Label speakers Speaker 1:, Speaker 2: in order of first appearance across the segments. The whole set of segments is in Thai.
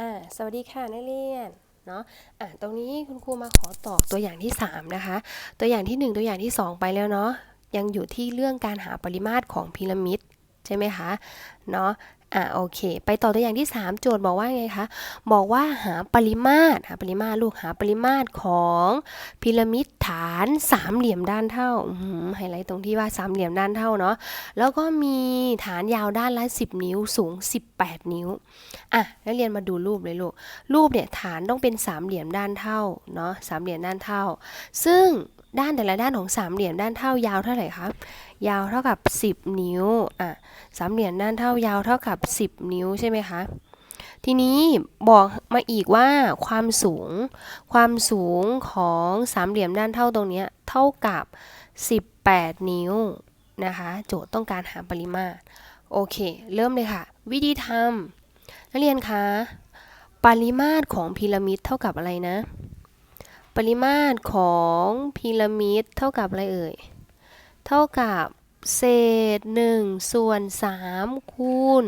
Speaker 1: อ่าสวัสดีค่ะนักเรียนเนาะอ่าตรงนี้คุณครูมาขอตอบตัวอย่างที่ 3 นะคะ ตัวอย่างที่ 1 ตัวอย่างที่ 2 ไปแล้วเนาะยังอยู่ที่เรื่องการหาปริมาตรของพีระมิดใช่ไหมคะเนาะ อะโอเค ไปต่อตัวอย่างที่ 3 โจทย์บอกว่าไงคะบอกว่าหาปริมาตรหาปริมาตรลูกหาปริมาตรของพีระมิดฐานสามเหลี่ยมด้านเท่าอื้อหือไฮไลท์ตรงที่ว่าสามเหลี่ยมด้านเท่าเนาะแล้วก็มีฐานยาวด้านละ 10 นิ้วสูง 18 นิ้วอะนักเรียนมาดูรูปเลยลูกรูปเนี่ยฐานต้องเป็นสามเหลี่ยมด้านเท่าเนาะสามเหลี่ยมด้านเท่า ซึ่ง ด้านแต่ละด้านของสามเหลี่ยมด้านเท่ายาวเท่าไหร่คะยาวเท่ากับ 10 นิ้วอะสามเหลี่ยมด้านเท่ายาวเท่ากับ 10 นิ้วใช่ไหมคะทีนี้บอกมาอีกว่าความสูง ความสูงของสามเหลี่ยมด้านเท่าตรงเนี้ยเท่ากับ 18 นิ้วนะคะโจทย์ต้องการหาปริมาตรโอเค เริ่มเลยค่ะ วิธีทำนักเรียนคะปริมาตรของพีระมิดเท่ากับอะไรนะ ปริมาตรของพีระมิดเท่ากับอะไรเอ่ย เท่ากับเศษ1ส่วน3คูณ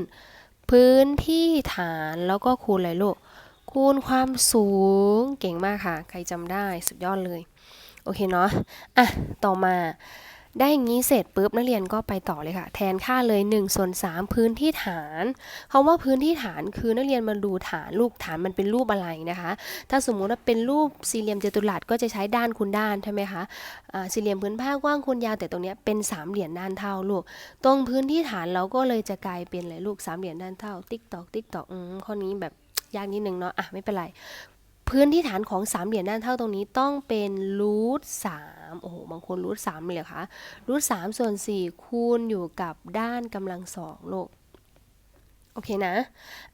Speaker 1: พื้นที่ฐานแล้วก็คูณอะไรลูก คูณความสูงเก่งมากค่ะ ใครจำได้สุดยอดเลย โอเคเนาะอะ ต่อมา ได้อย่างนี้เสร็จปุ๊บนักเรียนก็ไปต่อเลยค่ะ แทนค่าเลย1ส่วน3พื้นที่ฐานคำว่าพื้นที่ฐานคือนักเรียนมาดูฐานลูกฐานมันเป็นรูปอะไรนะคะ ถ้าสมมุติว่าเป็นรูปสี่เหลี่ยมจัตุรัสก็จะใช้ด้านคูณด้านใช่ไหมคะอ่าสี่เหลี่ยมพื้นผ้ากว้างคูณยาวแต่ตรงเนี้ยเป็นสามเหลี่ยมด้านเท่าลูก ตรงพื้นที่ฐานเราก็เลยจะกลายเป็นอะไรลูกสามเหลี่ยมด้านเท่า ติ๊กตอกติ๊กตอกอืมข้อนี้แบบยากนิดนึงเนาะอะไม่เป็นไร พื้นที่ฐานของสามเหลี่ยมด้านเท่าตรงนี้ต้องเป็นรูทสามโอ้โหบางคนรูทสามเลยเหรอคะรูทสามส่วนสี่คูณอยู่กับด้านกำลังสองลูกโอเคนะ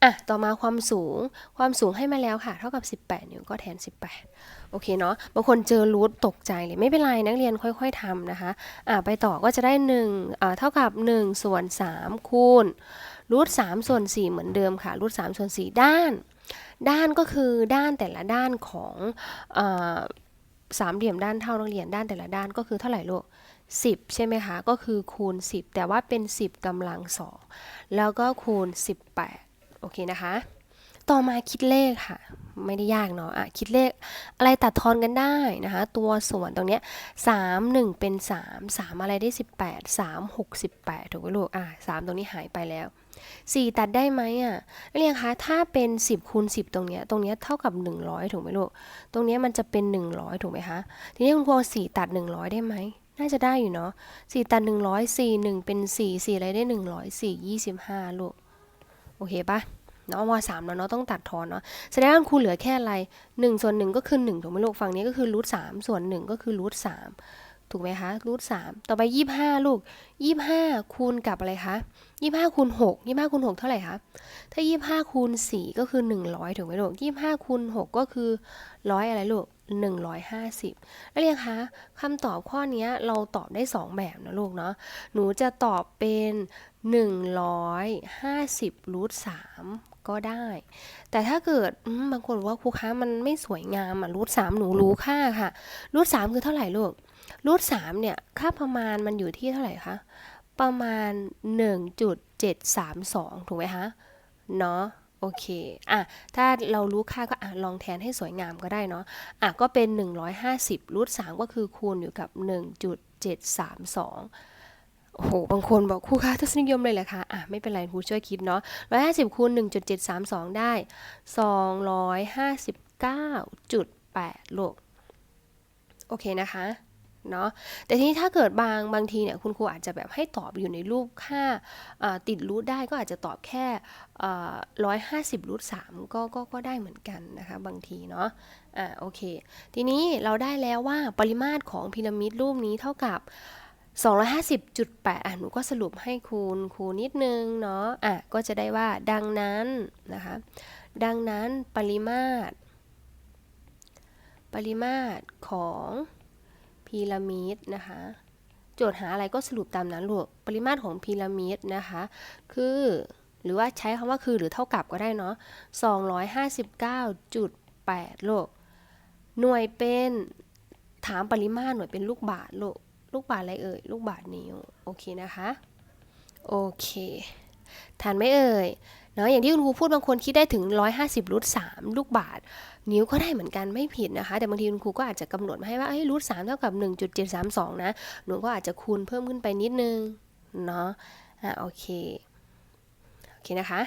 Speaker 1: อะ ต่อมาความสูง ความสูงให้มาแล้วค่ะ เท่ากับ 18 นิ้วก็แทน 18 โอเคเนาะ บางคนเจอรูทตกใจเลย ไม่เป็นไรนักเรียนค่อยๆทำนะคะ อะ ไปต่อก็จะได้1อ่าเท่ากับ 1 ส่วน 3 คูณรูท3ส่วน 4 เหมือนเดิมค่ะรูท3ส่วน 4 ด้าน ด้านก็คือด้านแต่ละด้านของอสามเหลี่ยมด้านเท่านักเรียนด้านแต่ละด้านก็คือเท่าไหร่ลูก10 ใช่ไหมคะ ก็คือคูณ 10 แต่ว่าเป็น 10กำลังสองแล้วก็คูณ 18 โอเคนะคะ ต่อมาคิดเลขค่ะ ไม่ได้ยากเนาะอะคิดเลขอะไรตัดทอนกันได้นะคะ ตัวส่วนตรงเนี้ย3 1เป็น 3 3 อะไรได้ 18 3 6 18 ถูกไหมลูกอะ3ตรงนี้หายไปแล้ว 4 ตัดได้ไหมอะนักเรียนคะถ้าเป็น 10คูณ10 ตรงเนี้ยตรงเนี้ยเท่ากับ 100 ถูกไหมลูก ตรงเนี้ยมันจะเป็น 100 ถูกไหมคะทีนี้คุณครูเอา4ตัด 100 ได้ไหมน่าจะได้อยู่เนาะ4ตัด 100 4 1 เป็น 4 4อะไรได้ 100 4 25 ลูก โอเคปะเนาะม3แล้วเนาะต้องตัดทอนเนาะแสดงว่าคุณครูเหลือแค่อะไร1ส่วน1ก็คือ1ถูกไหมลูกฝั่งนี้ก็คือรูท3ส่วน1ก็คือรูท3 ถูกไหมคะรูท3ต่อไป25ลูก25คูณกับอะไรคะ25คูณ6 25คูณ6เท่าไหร่คะถ้า25คูณ4ก็คือ100ถูกไหมลูก25คูณ6ก็คือ100อะไรลูก150แล้วเรียนคะคำตอบข้อนี้เราตอบได้2แบบนะลูกเนาะหนูจะตอบเป็น150รูท3ก็ได้ แต่ถ้าเกิดบางคนว่าครูคะมันไม่สวยงามอะรูท3หนูรู้ค่าค่ะรูท3คือเท่าไหร่ลูก รูท3เนี่ยค่าประมาณมันอยู่ที่เท่าไหร่คะประมาณ 1.732 ถูกไหมคะเนาะโอเคอะถ้าเรารู้ค่าก็อะลองแทนให้สวยงามก็ได้เนาะอะก็เป็น 150รูท3ก็คือคูณอยู่กับ 1.732โอ้โห บางคนบอกครูคะทศนิยมเลยแหละคะ อะ ไม่เป็นไรครูช่วยคิดเนาะ150คูณ1.732ได้259.8ลูกโอเคนะคะ เนาะแต่ทีนี้ถ้าเกิดบางบางทีเนี่ยคุณครูอาจจะแบบให้ตอบอยู่ในรูปค่าติดรูทได้ก็อาจจะตอบแค่ร้อยห้าสิบรูทสามก็ก็ก็ได้เหมือนกันนะคะบางทีเนาะอ่าโอเค ทีนี้เราได้แล้วว่าปริมาตรของพีระมิดรูปนี้เท่ากับ250.8อะหนูก็สรุปให้คูณคูณนิดนึงเนาะอะก็จะได้ว่าดังนั้นนะคะดังนั้นปริมาตร ปริมาตรของ พีระมิดนะคะโจทย์หาอะไรก็สรุปตามนั้นลูกปริมาตรของพีระมิดนะคะ คือหรือว่าใช้คำว่าคือหรือเท่ากับก็ได้เนาะ259.8ลูกหน่วยเป็นถามปริมาตรหน่วยเป็นลูกบาทโลก ลูกบาทอะไรเอ่ย ลูกบาทนิ้ว โอเคนะคะ โอเคทันไหมเอ่ย เนาะอย่างที่คุณครูพูดบางคนคิดได้ถึง 150รูท3ลูกบาท นิ้วก็ได้เหมือนกันไม่ผิดนะคะ แต่บางทีคุณครูก็อาจจะกำหนดมาให้ว่าเอ้ยรูทสามเท่ากับ 1.732 นะ หนูก็อาจจะคูณเพิ่มขึ้นไปนิดนึง เนาะอะโอเค โอเคนะคะ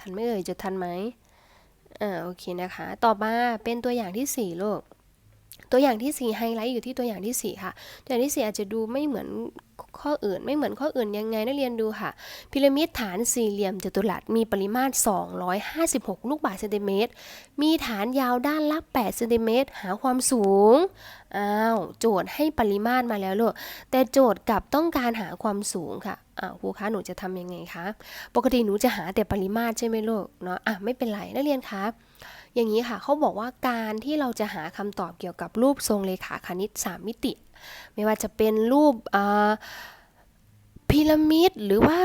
Speaker 1: ทันไม่เอ่ยจะทันไหมอ่าโอเคนะคะ ต่อมาเป็นตัวอย่างที่ 4 ลูก ตัวอย่างที่ 4 ไฮไลท์อยู่ที่ตัวอย่างที่ 4 ค่ะ ตัวอย่างที่ 4 อาจจะดูไม่เหมือนข้ออื่นไม่เหมือนข้ออื่นยังไงนักเรียนดูค่ะ พีระมิดฐานสี่เหลี่ยมจัตุรัสมีปริมาตร 256 ลูกบาศก์เซนติเมตร มีฐานยาวด้านละ 8 เซนติเมตร หาความสูง อ้าว โจทย์ให้ปริมาตรมาแล้วลูก แต่โจทย์กลับต้องการหาความสูงค่ะ อ้าวครูคะหนูจะทำยังไงคะ ปกติหนูจะหาแต่ปริมาตรใช่ไหมลูก เนาะ อะไม่เป็นไรนักเรียนคะ อย่างนี้ค่ะเขาบอกว่าการที่เราจะหาคำตอบเกี่ยวกับรูปทรงเลขาคณิต 3 มิติ ไม่ว่าจะเป็นรูปพีระมิดหรือว่า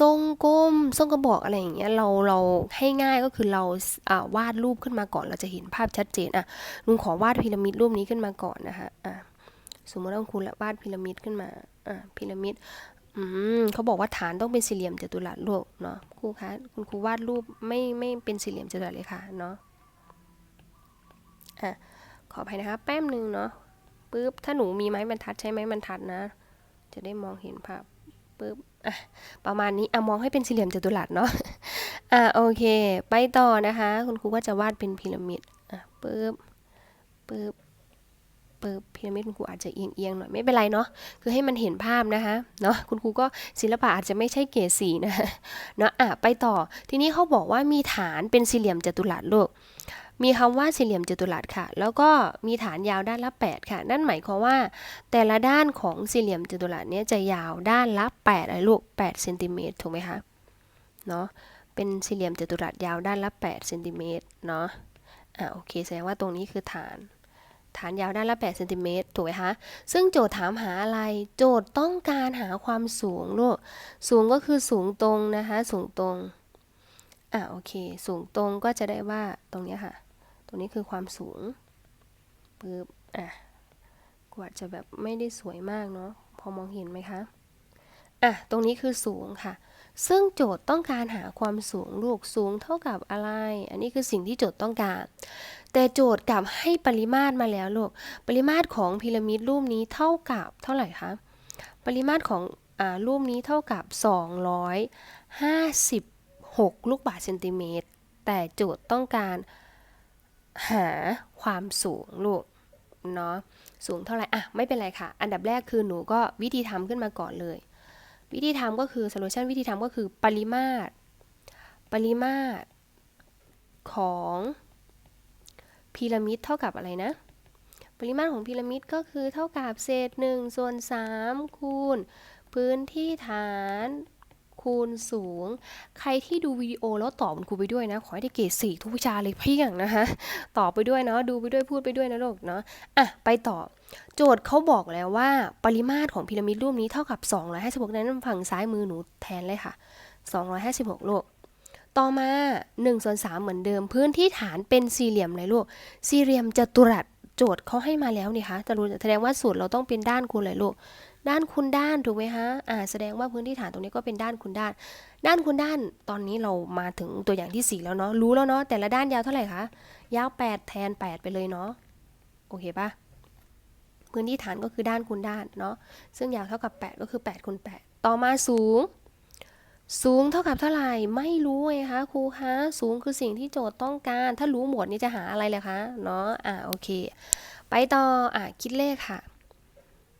Speaker 1: ทรงกลมทรงกระบอกอะไรอย่างเงี้ยเราเราให้ง่ายก็คือเราาวาดรูปขึ้นมาก่อน เราจะเห็นภาพชัดเจนอะลุงขอวาดพีระมิดรูปนี้ขึ้นมาก่อนนะคะอะสมมติว่าคุณวาดพีระมิดขึ้นมาอะพีระมิดอืมเขาบอกว่าฐานต้องเป็นสี่เหลี่ยมจัตุรัสลูกเนาะครูคะคุณครูวาดรูปไม่ไม่เป็นสี่เหลี่ยมจัตุรัสเลยค่ะเนาะ อะขออภัยนะคะแป๊บหนึ่งเนาะปึ๊บถ้าหนูมีไม้บรรทัดใช้ไม้บรรทัดนะ จะได้มองเห็นภาพปึ๊บอะประมาณนี้อะมองให้เป็นสี่เหลี่ยมจัตุรัสเนาะอะโอเค ไปต่อนะคะ คุณครูก็จะวาดเป็นพีระมิดอะปึ๊บปึ๊บปึ๊บพีระมิดคุณครูอาจจะเอียงเอียงๆหน่อยไม่เป็นไรเนาะคือให้มันเห็นภาพนะคะเนาะคุณครูก็ศิลปะอาจจะไม่ใช่เกรดสีนะเนาะอะไปต่อทีนี้เขาบอกว่ามีฐานเป็นสี่เหลี่ยมจัตุรัสลูก มีคำว่าสี่เหลี่ยมจัตุรัสค่ะ แล้วก็มีฐานยาวด้านละ 8 ค่ะ นั่นหมายความว่า แต่ละด้านของสี่เหลี่ยมจัตุรัสเนี้ยจะยาวด้านละ8อะไรลูก8เซนติเมตรถูกไหมคะ เนาะเป็นสี่เหลี่ยมจัตุรัสยาวด้านละ8เซนติเมตรเนาะ อะโอเคแสดงว่าตรงนี้คือฐานฐานยาวด้านละ8เซนติเมตรถูกไหมคะ ซึ่งโจทย์ถามหาอะไร โจทย์ต้องการหาความสูงลูก สูงก็คือสูงตรงนะคะ สูงตรง อะโอเค สูงตรงก็จะได้ว่าตรงนี้ค่ะ ตรงนี้คือความสูงปึ๊บอะกว่าจะแบบไม่ได้สวยมากเนาะพอมองเห็นไหมคะอะตรงนี้คือสูงค่ะ ซึ่งโจทย์ต้องการหาความสูงลูกสูงเท่ากับอะไร อันนี้คือสิ่งที่โจทย์ต้องการ แต่โจทย์กลับให้ปริมาตรมาแล้วลูกปริมาตรของพีระมิดรูปนี้เท่ากับเท่าไหร่คะปริมาตรของอ่ารูปนี้เท่ากับ 256 ลูกบาศก์เซนติเมตรแต่โจทย์ต้องการ หาความสูงลูกเนาะสูงเท่าไหร่ อะ ไม่เป็นไรค่ะ อันดับแรกคือหนูก็วิธีทำขึ้นมาก่อนเลย วิธีทำก็คือ solution วิธีทำก็คือปริมาตร ปริมาตรของพีระมิดเท่ากับอะไรนะ ปริมาตรของพีระมิดก็คือเท่ากับเศษ1ส่วน3คูณพื้นที่ฐาน คูณสูง ใครที่ดูวิดีโอแล้วตอบคุณครูไปด้วยนะ ขอให้ได้เกรดสี่ทุกวิชาเลยเพียงนะคะตอบไปด้วยเนาะดูไปด้วยพูดไปด้วยนะลูกเนาะอะไปต่อ โจทย์เขาบอกแล้วว่าปริมาตรของพีระมิดรูปนี้เท่ากับ256นั้นฝั่งซ้ายมือหนูแทนเลยค่ะ 256ลูกต่อมา1ส่วน3เหมือนเดิม พื้นที่ฐานเป็นสี่เหลี่ยมเลยลูกสี่เหลี่ยมจัตุรัสโจทย์เขาให้มาแล้วนี่คะจะรู้แสดงว่าสูตรเราต้องเป็นด้านคูณเลยลูก ด้านคูณด้านถูกไหมคะอ่าแสดงว่าพื้นที่ฐานตรงนี้ก็เป็นด้านคูณด้าน ด้านคูณด้านตอนนี้เรามาถึงตัวอย่างที่ 4 แล้วเนาะรู้แล้วเนาะแต่ละด้านยาวเท่าไหร่คะยาว 8 แทน 8 ไปเลยเนาะโอเคปะพื้นที่ฐานก็คือด้านคูณด้านเนาะซึ่งยาวเท่ากับ 8 ก็คือ8คูณ8ต่อมาสูง สูงเท่ากับเท่าไหร่ไม่รู้ไงคะครูคะสูงคือสิ่งที่โจทย์ต้องการ ถ้ารู้หมดนี่จะหาอะไรเลยคะเนาะอ่าโอเค ไปต่ออะคิดเลขค่ะ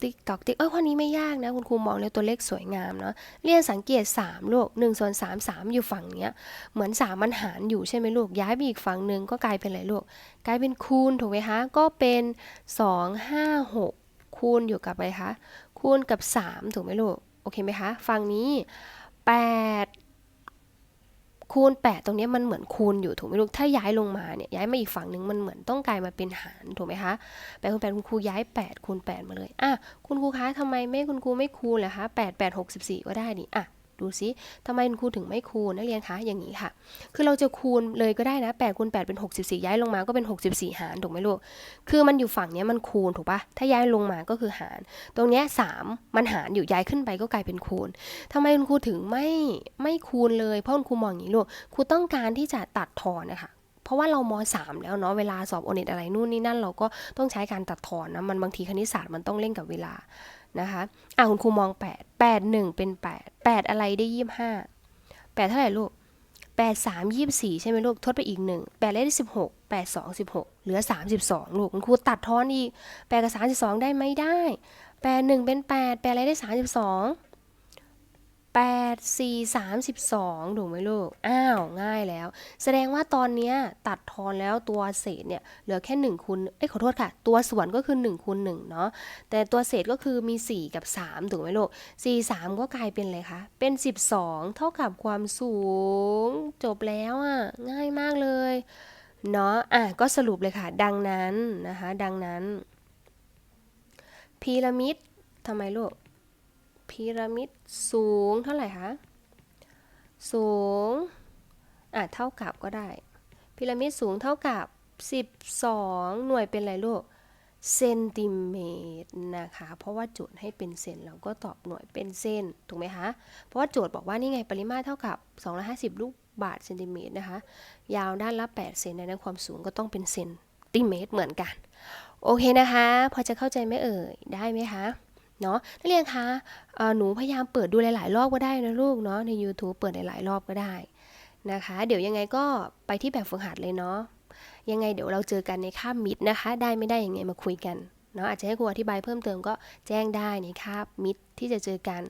Speaker 1: ติ๊กตอกติ๊กเอ้ข้อนี้ไม่ยากนะ คุณครูมองแล้วตัวเลขสวยงามเนาะเรียนสังเกต 3 ลูก1ส่วน3 3 อยู่ฝั่งเนี้ยเหมือน 3 มันหารอยู่ใช่ไหมลูก ย้ายไปอีกฝั่งหนึ่งก็กลายเป็นอะไรลูก กลายเป็นคูณถูกไหมคะ ก็เป็น 2 5 6 คูณอยู่กับอะไรคะคูณกับ 3 ถูกไหมลูก โอเคไหมคะ ฝั่งนี้ 8 คูณ 8 ตรงนี้มันเหมือนคูณอยู่ถูกไหมลูกถ้าย้ายลงมาเนี่ยย้ายมาอีกฝั่งหนึ่งมันเหมือนต้องกลายมาเป็นหารถูกไหมคะแปดคูณแปดคุณครูย้าย 8 คูณ 8 มาเลยอะคุณครูคะทำไมไม่คุณครูไม่คูณเหรอคะแปดแปดหกสิบสี่ก็ได้นี่อะ ดูซิทำไมคุณครูถึงไม่คูณนักเรียนคะอย่างนี้ค่ะ คือเราจะคูณเลยก็ได้นะ8คูณ8เป็น 64 ย้ายลงมาก็เป็น 64 หารถูกไหมลูก คือมันอยู่ฝั่งนี้มันคูณถูกปะถ้าย้ายลงมาก็คือหาร ตรงนี้3มันหารอยู่ย้ายขึ้นไปก็กลายเป็นคูณทำไมคุณครูถึงไม่ไม่คูณเลยเพราะคุณครูมองอย่างนี้ลูกครูต้องการที่จะตัดทอนนะคะเพราะว่าเรามสามแล้วเนาะเวลาสอบโอเน็ตอะไรนู่นนี่นั่นเราก็ต้องใช้การตัดทอนนะมันบางทีคณิตศาสตร์มันต้องเล่นกับเวลา นะคะอะคุณครูมอง 8 8 1 เป็น 8 8 อะไรได้ 25 8 เท่าไหร่ลูก 8 3 24 ใช่ไหมลูก ทดไปอีก 1 8 ได้16 8 2 16 เหลือ 32 ลูก คุณครูตัดทอนอีก 8 กับ 32 ได้ไหมได้ 8 1 เป็น 8 8 อะไรได้ 32 8 4 32 ถูกไหมลูก อ้าว ง่ายแล้ว แสดงว่าตอนนี้ตัดทอนแล้วตัวเศษเนี่ย เหลือแค่ 1คูณเอ้ยขอโทษค่ะ ตัวส่วนก็คือ1คูณ1เนาะ แต่ตัวเศษก็คือมี 4 กับ 3 ถูกไหมลูก 4 3 ก็กลายเป็นอะไรคะ เป็น 12 เท่ากับความสูง จบแล้วอะ ง่ายมากเลย เนาะ อะ ก็สรุปเลยค่ะ ดังนั้นนะคะ ดังนั้นพีระมิดทำไมลูก พีระมิดสูงเท่าไหร่คะ สูง อะเท่ากับก็ได้ พีระมิดสูงเท่ากับ 12 หน่วยเป็นอะไรลูก เซนติเมตรนะคะ เพราะว่าโจทย์ให้เป็นเซนเราก็ตอบหน่วยเป็นเซนถูกไหมคะ เพราะว่าโจทย์บอกว่านี่ไงปริมาตรเท่ากับ 250 ลูกบาทเซนติเมตรนะคะ ยาวด้านละ 8 เซนดังนั้นความสูงก็ต้องเป็นเซนติเมตรเหมือนกัน โอเคนะคะ พอจะเข้าใจไหมเอ่ย ได้ไหมคะ เนาะนักเรียนคะเอ่อหนูพยายามเปิดดูหลาย ๆ รอบก็ได้นะลูกเนาะใน YouTube เปิดหลาย ๆ รอบก็ได้นะคะ เดี๋ยวยังไงก็ไปที่แบบฝึกหัดเลยเนาะยังไงเดี๋ยวเราเจอกันในคาบมิดนะคะ ได้ไม่ได้ยังไงมาคุยกันเนาะอาจจะให้ครูอธิบายเพิ่มเติมก็แจ้งได้ในคาบมิดที่จะเจอกัน